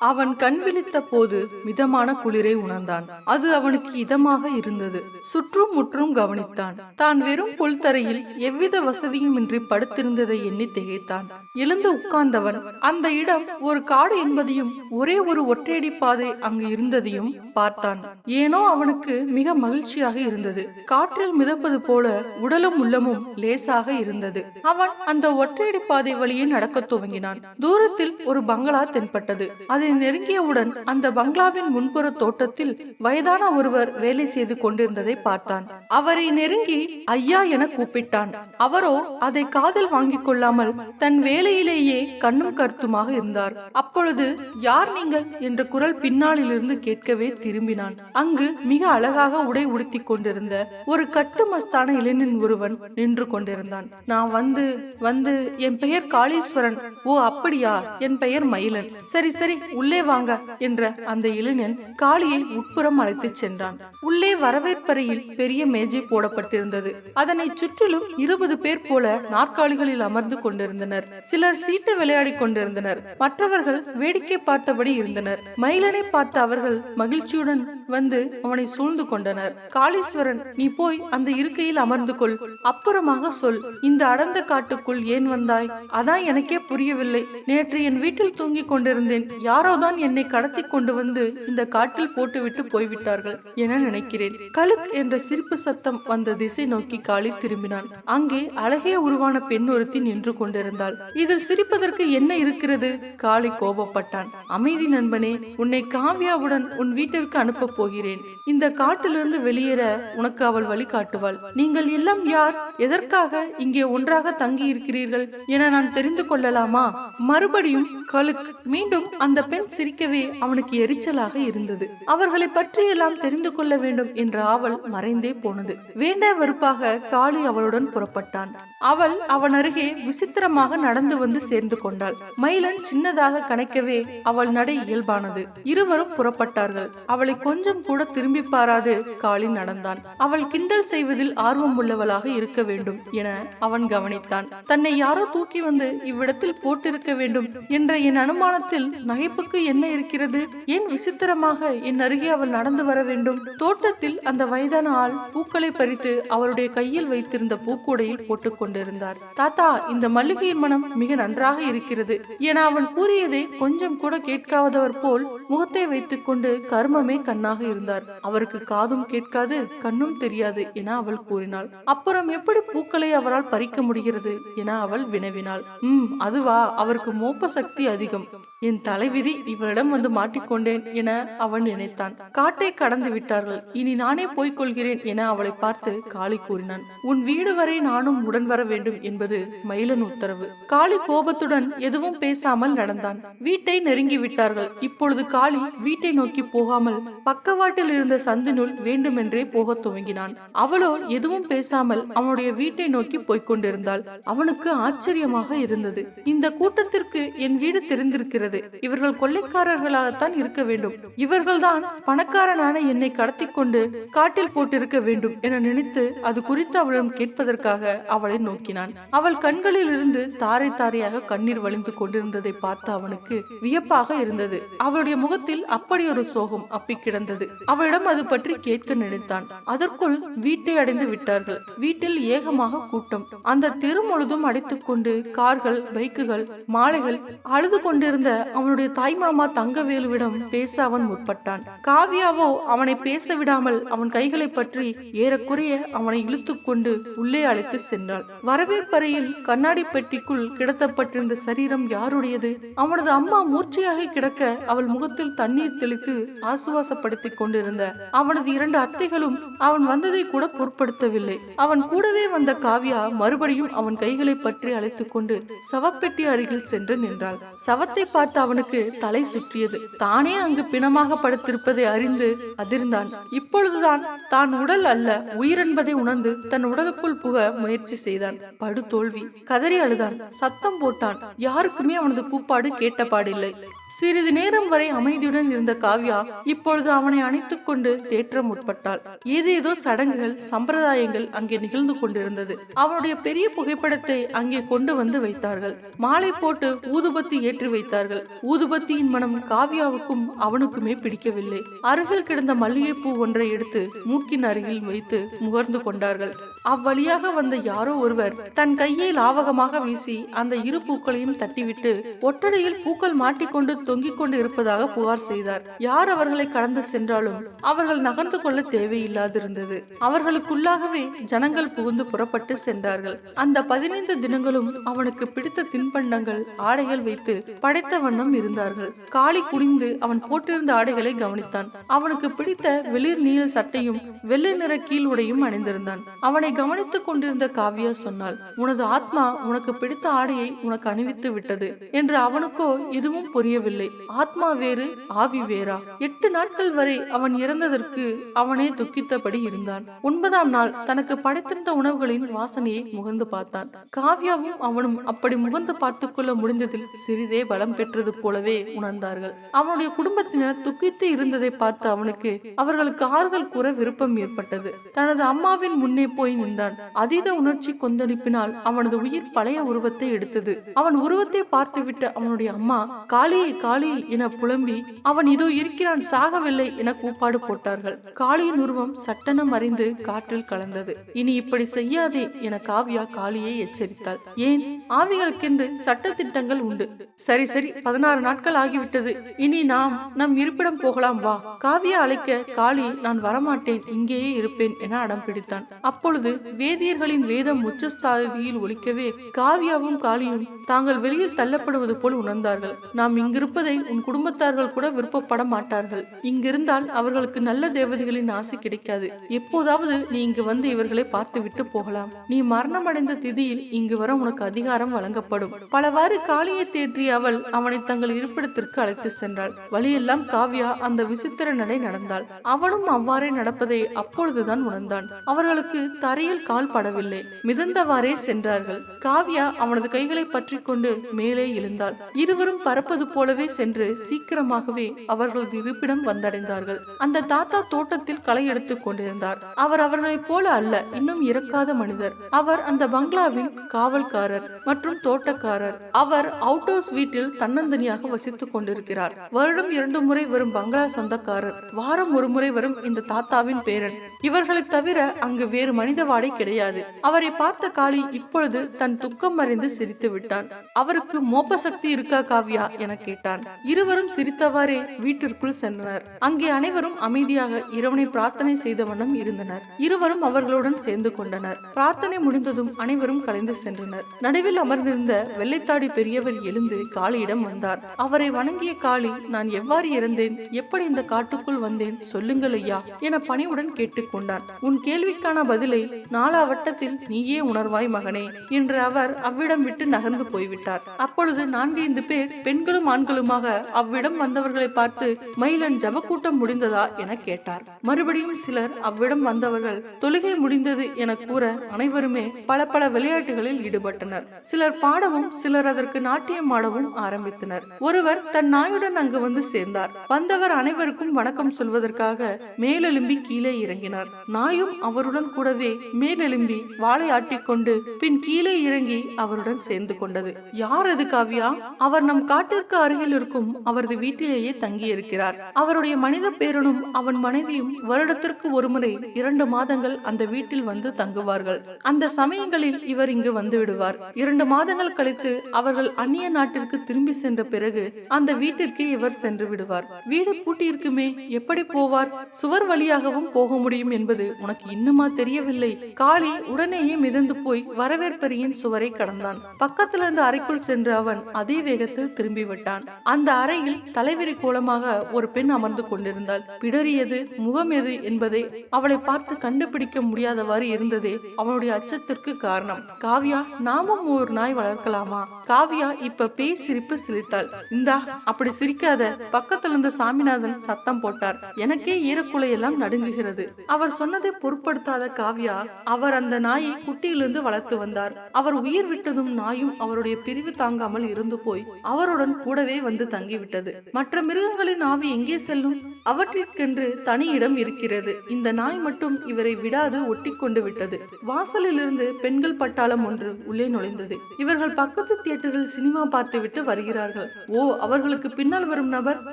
அவன் கண் விழித்த போது மிதமான குளிரை உணர்ந்தான். அது அவனுக்கு இதமாக இருந்தது. சுற்றும் முற்றும் கவனித்தான். தான் வெறும் புல்தரையில் எவ்வித வசதியுமின்றி படுத்திருந்ததை எண்ணி திகைத்தான். எழுந்து உட்கார்ந்தவன் அந்த இடம் ஒரு காடு என்பதையும் ஒரே ஒரு ஒற்றையடி பாதை அங்கு இருந்ததையும் பார்த்தான். ஏனோ அவனுக்கு மிக மகிழ்ச்சியாக இருந்தது. காற்றில் மிதப்பது போல உடலும் உள்ளமும் லேசாக இருந்தது. அவன் அந்த ஒற்றையடி பாதை வழியே நடக்க துவங்கினான். தூரத்தில் ஒரு பங்களா தென்பட்டது. அதை நெருங்கியவுடன் அந்த பங்களாவின் முன்புற தோட்டத்தில் வயதான ஒருவர் வேலை செய்து கொண்டிருந்ததை பார்த்தான். அவரை நெருங்கி ஐயா என கூப்பிட்டான். அவரோ அதை காதில் வாங்கிக் கொள்ளாமல் தன் வேலையிலேயே கண்ணும் கருத்துமாக இருந்தார். அப்பொழுது யார் நீங்கள்? என்ற குரல் பின்னாளிலிருந்து கேட்கவே திரும்பினான். அங்கு மிக அழகாக உடை உடுத்திக் கொண்டிருந்த ஒரு கட்டுமஸ்தான இளைஞன் ஒருவன் நின்று கொண்டிருந்தான். நான் வந்து வந்து என் பெயர் காளீஸ்வரன். ஓ அப்படியா? என் பெயர் மயிலன். சரி சரி உள்ளே வாங்க என்ற அந்த இளைஞன் காளியை உட்புறம் அழைத்துச் சென்றான். உள்ளே வரவேற்பறையில் பெரிய மேஜை போடப்பட்டிருந்தது. அதனை சுற்றிலும் இருபது பேர் போல நாற்காலிகளில் அமர்ந்து கொண்டிருந்தனர். சிலர் சீட்டு விளையாடி கொண்டிருந்தனர். மற்றவர்கள் வேடிக்கை பார்த்தபடி இருந்தனர். மயிலனை பார்த்த அவர்கள் மகிழ்ச்சியுடன் வந்து அவனை சூழ்ந்து கொண்டனர். காளீஸ்வரன் நீ போய் அந்த இருக்கையில் அமர்ந்து கொள். அப்புறமாக சொல். இந்த அடர்ந்த காட்டுக்குள் ஏன் வந்தாய்? அதான் எனக்கே புரியவில்லை. நேற்று என் வீட்டில் தூங்கிக் கொண்டிருந்தேன். யாரோ யாரோதான் என்னை கடத்தி கொண்டு வந்து இந்த காட்டில் போட்டுவிட்டு போய்விட்டார்கள் என நினைக்கிறேன். கலுக் என்ற சிரிப்பு சத்தம் வந்த திசை நோக்கி காளி திரும்பினான். அங்கே அழகே உருவான பெண் ஒருத்தி நின்று கொண்டிருந்தாள். இதில் சிரிப்பதற்கு என்ன இருக்கிறது? காளி கோபப்பட்டான். அமைதி நண்பனே உன்னை காவ்யாவுடன் உன் வீட்டிற்கு அனுப்பப் போகிறேன். இந்த காட்டிலிருந்து வெளியேற உனக்கு அவள் வழி காட்டுவாள். நீங்கள் எல்லாம் யார்? எதற்காக இங்கே ஒன்றாக தங்கி இருக்கிறீர்கள் என நான் தெரிந்து கொள்ளலாமா? மறுபடியும் கலுக் மீண்டும் அந்த பெண் சிரிக்கவே அவனுக்கு எரிச்சலாக இருந்தது. அவர்களை பற்றியெல்லாம் தெரிந்து கொள்ள வேண்டும் என்ற ஆவல் மறைந்தே போனது. வேண்டா வெறுப்பாக காளி அவளுடன் புறப்பட்டான். அவள் அவன் அருகே விசித்திரமாக நடந்து வந்து சேர்ந்து கொண்டாள். மயிலன் சின்னதாக கணக்கவே அவள் நடை இயல்பானது. இருவரும் புறப்பட்டார்கள். அவளை கொஞ்சம் கூட திரும்பி பாராது காளி நடந்தான். அவள் கிண்டல் செய்வதில் ஆர்வம் உள்ளவளாக இருக்க வேண்டும் என அவன் கவனித்தான். தன்னை யாரோ தூக்கி வந்து இவ்விடத்தில் போட்டிருக்க வேண்டும் என்ற என் அனுமானத்தில் நகைப்புக்கு என்ன இருக்கிறது? ஏன் விசித்திரமாக என் அருகே அவள் நடந்து வர வேண்டும்? தோட்டத்தில் அந்த வயதான ஆள் பூக்களை பறித்து அவருடைய கையில் வைத்திருந்த பூக்கூடையில் போட்டுக்கொண்டு கொண்டிருந்தார். தாத்தா இந்த மல்லிகையின் மனம் மிக நன்றாக இருக்கிறது என அவன் கூறியதை கொஞ்சம் கூட கேட்காதவர் போல் முகத்தை வைத்துக் கொண்டு கர்மமே கண்ணாக இருந்தார். அவருக்கு காதும் கேட்காது கண்ணும் தெரியாது என அவள் கூறினாள். அப்புறம் எப்படி பூக்களை அவரால் பறிக்க முடிகிறது? என அவள் வினவினாள். உம் அதுவா அவருக்கு மோப்ப சக்தி அதிகம். என் தலைவிதி இவளிடம் வந்து மாட்டிக்கொண்டேன் என அவன் நினைத்தான். காட்டை கடந்து விட்டார்கள். இனி நானே போய்க் கொள்கிறேன் என அவளை பார்த்து காளி கூறினான். உன் வீடு வரை நானும் உடன் வர வேண்டும் என்பது மயிலன் உத்தரவு. காளி கோபத்துடன் எதுவும் பேசாமல் நடந்தான். வீட்டை நெருங்கி விட்டார்கள். இப்பொழுது காளி வீட்டை நோக்கி போகாமல் பக்கவாட்டில் இருந்த சந்தினுள் வேண்டுமென்றே போக துவங்கினான். அவளோ எதுவும் பேசாமல் அவனுடைய வீட்டை நோக்கி போய்க் கொண்டிருந்தாள் அவனுக்கு ஆச்சரியமாக இருந்தது. இந்த கூட்டத்திற்கு என் வீடு தெரிந்திருக்கிறது. இருக்கிறது. இவர்கள் கொள்ளைக்காரர்களாகத்தான் இருக்க வேண்டும். இவர்கள்தான் பணக்காரனான என்னை கடத்தி கொண்டு காட்டில் போட்டிருக்க வேண்டும் என நினைத்து அது குறித்து அவளிடம் கேட்பதற்காக அவளை நோக்கினான். அவள் கண்களில் இருந்து தாரை தாரையாக கண்ணீர் வழிந்து கொண்டிருந்ததை பார்த்து அவனுக்கு வியப்பாக இருந்தது. அவளுடைய முகத்தில் அப்படி ஒரு சோகம் அப்பி கிடந்தது. அவளிடம் அது பற்றி கேட்க நினைத்தான். அதற்குள் வீட்டை அடைந்து விட்டார்கள். வீட்டில் ஏகமாக கூட்டம். அந்த தெரு முழுதும் அடைத்துக் கொண்டு கார்கள் பைக்குகள் மாலைகள் அழுது கொண்டிருந்த அவனுடைய தாய்மாமா தங்கவேலுவிடம் பேச அவன் முற்பட்டான். காவியாவோ அவனை பேச விடாமல் அவன் கைகளை பற்றி ஏறக்குறைய அவனை இழுத்து கொண்டு உள்ளே அழைத்து சென்றாள். வரவேற்பறையில் கண்ணாடி பெட்டிக்குள் கிடத்தப்பட்டிருந்த சரீரம் யாருடையது? அவனது அம்மா மூர்ச்சையாக கிடக்க அவள் முகத்தில் தண்ணீர் தெளித்து ஆசுவாசப்படுத்திக் கொண்டிருந்த அவனது இரண்டு அத்தைகளும் அவன் வந்ததை கூட பொருட்படுத்தவில்லை. அவன் கூடவே வந்த காவியா மறுபடியும் அவன் கைகளை பற்றி அழைத்துக் கொண்டு சவப்பெட்டி அருகில் சென்று நின்றாள். சவத்தை பார்த்து அவனுக்கு தலை சுற்றியது. தானே அங்கு பிணமாக படுத்திருப்பதை அறிந்து அதிர்ந்தான். இப்பொழுதுதான் தான் உடல் அல்ல உயிர் என்பதை உணர்ந்து தன் உடலுக்குள் புக முயற்சி செய்தான். படு தோல்வி. கதறி அழுதான். சத்தம் போட்டான். யாருக்குமே அவனது கூப்பாடு கேட்டபாடில்லை சிறிது நேரம் வரை அமைதியுடன் இருந்த காவ்யா இப்பொழுது அவனை அணைத்துக் கொண்டு தேற்றம் உட்பட்டாள் ஏதேதோ சடங்குகள் சம்பிரதாயங்கள் அங்கே நிகழ்ந்து கொண்டிருந்தது. அவனுடைய பெரிய புகைப்படத்தை அங்கே கொண்டு வந்து வைத்தார்கள். மாலை போட்டு ஊதுபத்தி ஏற்றி வைத்தார்கள். ஊதுபத்தியின் மனம் காவியாவுக்கும் அவனுக்குமே பிடிக்கவில்லை. அருகில் கிடந்த மல்லிகைப்பூ ஒன்றை எடுத்து மூக்கின் அருகில் வைத்து முகர்ந்து கொண்டார்கள். அவ்வழியாக வந்த யாரோ ஒருவர் தன் கையை லாவகமாக வீசி அந்த இரு பூக்களையும் தட்டிவிட்டு ஒட்டடையில் பூக்கள் மாட்டிக்கொண்டு தொங்கிக் கொண்டு இருப்பதாக புகார் செய்தார். யார் அவர்களை கடந்து சென்றாலும் அவர்கள் நகர்ந்து கொள்ள தேவையில்லாதிருந்தது. அவர்களுக்குள்ளாகவே ஜனங்கள் புகுந்து புறப்பட்டு சென்றார்கள். அந்த பதினைந்து தினங்களும் அவனுக்கு பிடித்த தின்பண்டங்கள் ஆடைகள் வைத்து படைத்தவன் வண்ணம் இருந்தார்கள். காளி குனிந்து அவன் போட்டிருந்த ஆடைகளை கவனித்தான். அவனுக்கு பிடித்த வெளிர் நீல சட்டையும் வெள்ளை நிற கீழ் உடையும் அணிந்திருந்தான். அவனை கவனித்துக் கொண்டிருந்த காவியா சொன்னாள் உனது ஆத்மா உனக்கு பிடித்த ஆடையை உனக்கு அணிவித்து விட்டது என்று அவனுக்கோ எதுவும் புரியவில்லை. ஆத்மா வேறு ஆவி வேறா. எட்டு நாட்கள் வரை அவன் இறந்ததற்கு அவனே துக்கித்தபடி இருந்தான். ஒன்பதாம் நாள் தனக்கு படைத்திருந்த உணவுகளின் வாசனையை முகர்ந்து பார்த்தான். காவ்யாவும் அவனும் அப்படி முகர்ந்து பார்த்துக் கொள்ள முடிந்ததில் சிறிதே பலம் பெற்று பெற்றது போலவே உணர்ந்தார்கள். அவனுடைய குடும்பத்தினர் துக்கித்து இருந்ததை பார்த்து அவனுக்கு அவர்களுக்கு ஆறுதல் கூற விருப்பம் ஏற்பட்டது. தனது அம்மாவின் முன்னே போய் நின்றான். அதீத உணர்ச்சி கொந்தளிப்பினால் அவனது உயிர் பழைய உருவத்தை எடுத்தது. அவன் உருவத்தை பார்த்துவிட்டு அவனுடைய அம்மா காளியை காளி என புலம்பி அவன் இதோ இருக்கிறான் சாகவில்லை என கூப்பாடு போட்டார்கள். காளியின் உருவம் சட்டென மறைந்து காற்றில் கலந்தது. இனி இப்படி செய்யாதே என காவ்யா காளியை எச்சரித்தாள். ஏன்? ஆவிகளுக்கென்று சட்ட திட்டங்கள் உண்டு. சரி சரி பதினாறு நாட்கள் ஆகிவிட்டது. இனி நாம் நம் இருப்பிடம் போகலாம் வா. காவியா அழைக்க காளி நான் வரமாட்டேன் இங்கேயே இருப்பேன் என அடம் பிடித்தான். அப்பொழுது வேதியர்களின் வேதம் உச்சஸ்தாதியில் ஒலிக்கவே காவியாவும் காளியும் தாங்கள் வெளியில் தள்ளப்படுவது போல் உணர்ந்தார்கள். நாம் இங்கிருப்பதை உன் குடும்பத்தார்கள் கூட விருப்பப்பட மாட்டார்கள். இங்கிருந்தால் அவர்களுக்கு நல்ல தேவதைகளின் ஆசை கிடைக்காது. எப்போதாவது நீ இங்கு வந்து இவர்களை பார்த்து விட்டு போகலாம். நீ மரணமடைந்த திதியில் இங்கு வர உனக்கு அதிகாரம் வழங்கப்படும். பலவாறு காளியை தேற்றிய அவள் அவன் அவனை தங்கள் இருப்பிடத்திற்கு அழைத்து சென்றாள். வழியெல்லாம் காவ்யா அந்த விசித்திர நடை நடந்தாள். அவனும் அவ்வாறே நடப்பதை அப்பொழுதுதான் உணர்ந்தான். அவர்களுக்கு தரையில் கால் படவில்லை. மிதந்தவாறே சென்றார்கள். காவ்யா அவனது கைகளை பற்றி கொண்டு மேலே எழுந்தாள். இருவரும் பறப்பது போலவே சென்று சீக்கிரமாகவே அவர்களது இருப்பிடம் வந்தடைந்தார்கள். அந்த தாத்தா தோட்டத்தில் களை எடுத்துக் கொண்டிருந்தார். அவர் அவர்களைப் போல அல்ல இன்னும் இறக்காத மனிதர். அவர் அந்த பங்களாவின் காவல்காரர் மற்றும் தோட்டக்காரர். அவர் அவுட் ஹவுஸ் வீட்டில் தன்னை தன்னந்தனியாக வசித்துக் கொண்டிருக்கிறார். வருடம் இரண்டு முறை வரும் பங்களா சொந்தக்காரர் வாரம் ஒரு முறை வரும் இந்த தாத்தாவின் பேரன். இவர்களை தவிர அங்கு வேறு மனித வாடை கிடையாது. அவரை பார்த்த காளி இப்பொழுது தன் துக்கம் அறிந்து சிரித்து விட்டான். அவருக்கு மோப்ப சக்தி இருக்கா காவ்யா? என கேட்டான். இருவரும் சிரித்தவாறே வீட்டிற்குள் சென்றனர். அங்கே அனைவரும் அமைதியாக இறைவனை பிரார்த்தனை செய்த வண்ணம் இருந்தனர். இருவரும் அவர்களுடன் சேர்ந்து கொண்டனர். பிரார்த்தனை முடிந்ததும் அனைவரும் கலைந்து சென்றனர். நடுவில் அமர்ந்திருந்த வெள்ளைத்தாடி பெரியவர் எழுந்து காளியிடம் வந்தார். அவரை வணங்கிய காளி நான் எவ்வாறு இறந்தேன்? எப்படி இந்த காட்டுக்குள் வந்தேன்? சொல்லுங்கள் ஐயா என பணிவுடன் கேட்டுக்கொண்டான் உன் கேள்விக்கான பதிலை நாலா வட்டத்தில் நீயே உணர்வாய் மகனே என்று அவர் அவ்விடம் விட்டு நகர்ந்து போய்விட்டார். அப்பொழுது நான்கைந்து பேர் பெண்களும் ஆண்களுமாக அவ்விடம் வந்தவர்களை பார்த்து மயிலன் ஜபக்கூட்டம் முடிந்ததா? என கேட்டார். மறுபடியும் சிலர் அவ்விடம் வந்தவர்கள் தொழுகை முடிந்தது என கூற அனைவருமே பல பல விளையாட்டுகளில் ஈடுபட்டனர். சிலர் பாடவும் சிலர் அதற்கு நாட்டியம் ஆடவும் நடத்தினர் ஒருவர் தன் நாயுடன் அங்கு வந்து சேர்ந்தார் வந்தவர் அனைவருக்கும் வணக்கம் சொல்வதற்காக மேலெலும்பி கீழே இறங்கினார் நாயும் அவருடன் கூடவே மேலெலும்பி வாழை ஆட்டிக்கொண்டு பின் கீழே இறங்கி அவருடன் சேர்ந்து கொண்டது யார் அது காவ்யா அவர் நம் காட்டிற்கு அருகில் இருக்கும் அவரது வீட்டிலேயே தங்கியிருக்கிறார் அவருடைய மனித பேரனும் அவன் மனைவியும் வருடத்திற்கு ஒருமுறை இரண்டு மாதங்கள் அந்த வீட்டில் வந்து தங்குவார்கள் அந்த சமயங்களில் இவர் இங்கு வந்து விடுவார் இரண்டு மாதங்கள் கழித்து அவர்கள் அந்நிய நாட்டிற்கு திரும்பி சென்ற சென்ற பிறகு அந்த வீட்டிற்கு இவர் சென்று விடுவார். வீடு பூட்டியிருக்குமே எப்படி போவார்? சுவர் வழியாகவும் போக முடியும் என்பது உனக்கு இன்னுமா தெரியவில்லை? காளி உடனேயே மிதந்து போய் வரவேற்பறையின் சுவரை கடந்தான். பக்கத்துல இருந்த அறைக்குள் சென்று அவன் அதே வேகத்தில் திரும்பி விட்டான். அந்த அறையில் தலைவிரி கோலமாக ஒரு பெண் அமர்ந்து கொண்டிருந்தாள். பிடரியது முகம் எது என்பதை அவளை பார்த்து கண்டுபிடிக்க முடியாதவாறு இருந்ததே அவனுடைய அச்சத்திற்கு காரணம். காவ்யா நாமும் ஒரு நாய் வளர்க்கலாமா? காவ்யா இப்ப பேய் சிரிப்பு சிரித்தாள். இந்தா அப்படி சிரிக்காத. பக்கத்துல இருந்த சாமிநாதன் சத்தம் போட்டார். எனக்கே ஈரக்குலையெல்லாம் நடுங்குகிறது. அவர் சொன்னதை பொருட்படுத்தாத காவ்யா அவர் அந்த நாயை குட்டியிலிருந்து வளர்த்து வந்தார். அவர் உயிர் விட்டதும் நாயும் அவருடைய பிரிவு தாங்காமல் இருந்து போய் அவருடன் கூடவே வந்து தங்கிவிட்டது. மற்ற மிருகங்களின் ஆவி எங்கே செல்லும்? அவற்றிற்கென்று தனி இடம் இருக்கிறது. இந்த நாய் மட்டும் இவரை விடாது ஒட்டி கொண்டு விட்டது. வாசலிலிருந்து பெண்கள் பட்டாளம் ஒன்று உள்ளே நுழைந்தது. இவர்கள் பக்கத்து தியேட்டரில் சினிமா பார்த்துவிட்டு வருகிறார்கள் வருகிறார்கள். ஓ அவர்களுக்கு பின்னால் வரும் நபர்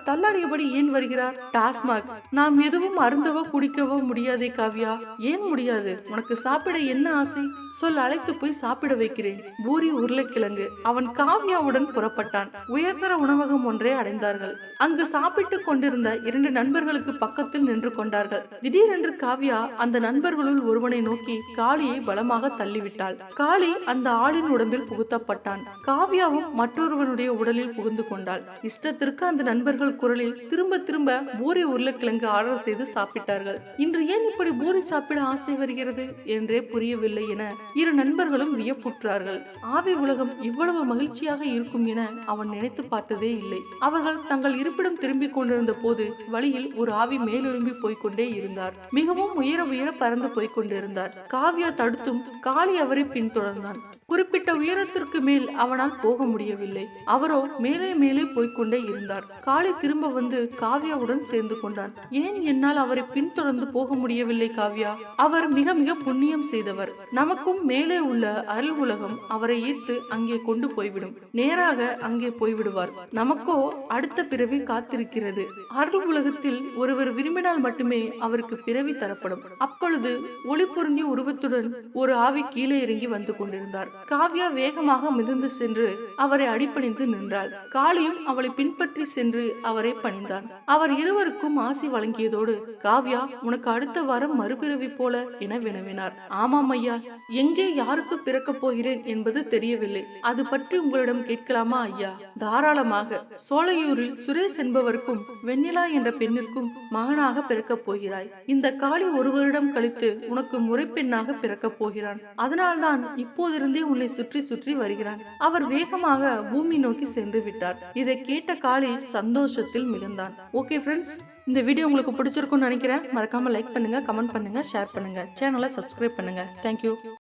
தள்ளாடியபடி ஏன் வருகிறார்? டாஸ்மாக். நாம் எதுவும் அருந்தவோ குடிக்கவோ முடியாதே காவியா. ஏன் முடியாது? உனக்கு சாப்பிட என்ன ஆசை? சொல் அழைத்து போய் சாப்பிட வைக்கிறேன். பூரி உருளைக்கிழங்கு. அவன் காவ்யாவுடன் புறப்பட்டான். உயர்தர உணவகம் ஒன்றை அடைந்தார்கள். அங்கு சாப்பிட்டுக் கொண்டிருந்த இரண்டு நண்பர்களுக்கு பக்கத்தில் நின்று கொண்டார்கள். திடீரென்று காவ்யா அந்த நண்பர்களுள் ஒருவனை நோக்கி காளியை பலமாக தள்ளிவிட்டாள். காளி அந்த ஆளின் உடம்பில் புகுத்தப்பட்டான். காவ்யாவும் மற்றொருவனுடைய உடலில் புகுந்து கொண்டாள். இஷ்டத்திற்கு அந்த நண்பர்கள் குரலில் திரும்ப திரும்ப பூரி உருளைக்கிழங்கு ஆர்டர் செய்து சாப்பிட்டார்கள். இன்று ஏன் இப்படி பூரி சாப்பிட ஆசை வருகிறது என்றே புரியவில்லை என இரு நண்பர்களும் வியப்புற்றார்கள். ஆவி உலகம் இவ்வளவு மகிழ்ச்சியாக இருக்கும் என அவன் நினைத்து பார்த்ததே இல்லை. அவர்கள் தங்கள் இருப்பிடம் திரும்பிக் கொண்டிருந்த போது வழியில் ஒரு ஆவி மேலெழும்பி போய்கொண்டே இருந்தார். மிகவும் உயர உயர பறந்து போய்க் கொண்டிருந்தார் காவ்யா தடுத்தும் காளி அவரை பின்தொடர்ந்தான். குறிப்பிட்ட உயரத்திற்கு மேல் அவனால் போக முடியவில்லை. அவரோ மேலே மேலே போய்க்கொண்டே இருந்தார். காளி திரும்ப வந்து காவ்யாவுடன் சேர்ந்து கொண்டான். ஏன் என்னால் அவரை பின்தொடர்ந்து போக முடியவில்லை காவ்யா? அவர் மிக மிக புண்ணியம் செய்தவர். நமக்கும் மேலே உள்ள அருள் உலகம் அவரை ஈர்த்து அங்கே கொண்டு போய்விடும். நேராக அங்கே போய்விடுவார். நமக்கோ அடுத்த பிறவி காத்திருக்கிறது. அருள் உலகத்தில் ஒருவர் விரும்பினால் மட்டுமே அவருக்கு பிறவி தரப்படும். அப்பொழுது ஒளி பொருந்திய உருவத்துடன் ஒரு ஆவி கீழே இறங்கி வந்து கொண்டிருந்தார். காவ்யா வேகமாக மிதந்து சென்று அவரை அடிப்பணிந்து நின்றாள். காளியும் அவளை பின்பற்றி சென்று அவரை பணிந்தான். அவர் இருவருக்கும் ஆசி வழங்கியதோடு காவ்யா உனக்கு அடுத்த வாரம் மறுபிறவி போல என வினவினார். ஆமாம் ஐயா. எங்கே யாருக்கு பிறக்கப் போகிறேன் என்பது தெரியவில்லை. அது பற்றி உங்களிடம் கேட்கலாமா ஐயா? தாராளமாக. சோலையூரில் சுரேஷ் என்பவருக்கும் வெண்ணிலா என்ற பெண்ணிற்கும் மகனாக பிறக்கப் போகிறாய். இந்த காளி ஒரு வருடம் கழித்து உனக்கு முறைப்பெண்ணாக பிறக்கப் போகிறான். அதனால்தான் இப்போதிருந்தே உன்னை சுற்றி சுற்றி வருகிறான். அவர் வேகமாக பூமி நோக்கி சென்று விட்டார். இதை கேட்ட காளி சந்தோஷத்தில் மிகுந்தான். ஓகே ஃப்ரெண்ட்ஸ் இந்த வீடியோ உங்களுக்கு பிடிச்சிருக்கும்னு நினைக்கிறேன். மறக்காம லைக் பண்ணுங்க கமெண்ட் பண்ணுங்க ஷேர் பண்ணுங்க. சேனலை சப்ஸ்கிரைப் பண்ணுங்க. தேங்க்யூ